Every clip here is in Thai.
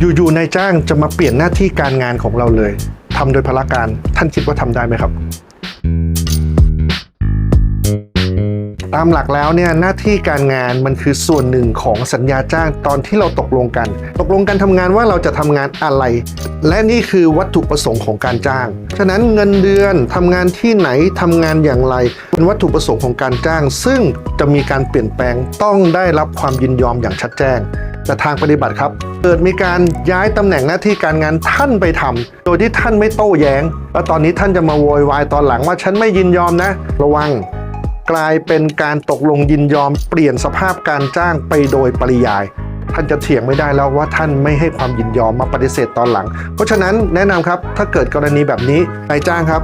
อยู่ๆนายจ้างจะมาเปลี่ยนหน้าที่การงานของเราเลยทำโดยพละการท่านคิดว่าทำได้ไหมครับ ตามหลักแล้วเนี่ยหน้าที่การงานมันคือส่วนหนึ่งของสัญญาจ้างตอนที่เราตกลงกัน ตกลงกันทำงานว่าเราจะทำงานอะไร และนี่คือวัตถุประสงค์ของการจ้าง ฉะนั้นเงินเดือนทำงานที่ไหนทำงานอย่างไร เป็นวัตถุประสงค์ของการจ้าง ซึ่งจะมีการเปลี่ยนแปลงต้องได้รับความยินยอมอย่างชัดแจ้ง แต่ทางปฏิบัติครับ เกิดมีการย้ายตำแหน่งหน้าที่การงานท่านไปทำโดยที่ท่านไม่โต้แย้ง แล้วตอนนี้ท่านจะมาโวยวายตอนหลังว่าฉันไม่ยินยอมนะ ระวัง กลายเป็นการตกลงยินยอม เปลี่ยนสภาพการจ้างไปโดยปริยาย ท่านจะเถียงไม่ได้แล้วว่าท่านไม่ให้ความยินยอมมาปฏิเสธตอนหลัง เพราะฉะนั้นแนะนำครับถ้าเกิดกรณีแบบนี้นายจ้างครับ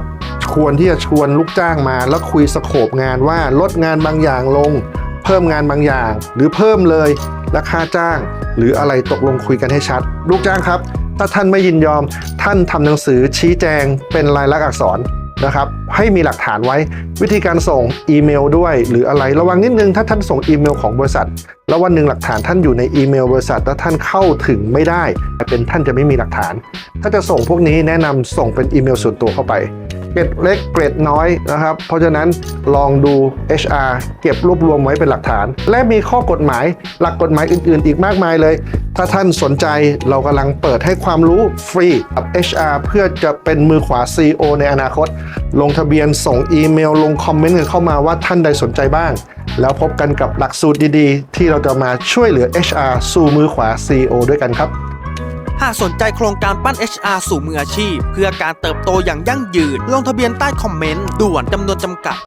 ควรที่จะชวนลูกจ้างมาแล้วคุยสโคปงานว่าลดงานบางอย่างลง เพิ่มงานบางอย่าง หรือเพิ่มเลย ราคาจ้าง หรืออะไรตกลงคุยกันให้ชัด ลูกจ้างครับ ถ้าท่านไม่ยินยอม ท่านทำหนังสือชี้แจงเป็นลายลักษณ์อักษรนะครับให้มีหลักฐานไว้วิธีการส่งอีเมลด้วย หรืออะไรระวังนิดนึงถ้าท่านส่งอีเมลของบริษัท แล้ววันหนึ่งหลักฐานท่านอยู่ในอีเมลบริษัทแล้วท่านเข้าถึงไม่ได้เป็นท่านจะไม่มีหลักฐาน ถ้าจะส่งพวกนี้แนะนำส่งเป็นอีเมลส่วนตัวเข้าไป เกรดเล็กเกรดน้อยนะครับ เพราะฉะนั้นลองดู HR เก็บรวบรวมไว้เป็นหลักฐาน และมีข้อกฎหมาย หลักกฎหมายอื่น ๆ อีกมากมายเลย ถ้าท่านสนใจเรากำลังเปิดให้ความรู้ฟรีกับ HR เพื่อจะเป็นมือขวา CEO ในอนาคต ลงทะเบียนส่งอีเมลลงคอมเมนต์กันเข้ามาว่าท่านใดสนใจบ้าง แล้วพบกันกับหลักสูตรดีๆ ที่เราจะมาช่วยเหลือ HR สู่มือขวา CEO ด้วยกันครับ หากสนใจโครงการปั้น HR สู่มืออาชีพ เพื่อการเติบโตอย่างยั่งยืน ลงทะเบียนใต้คอมเมนต์ด่วนจำนวนจำกัด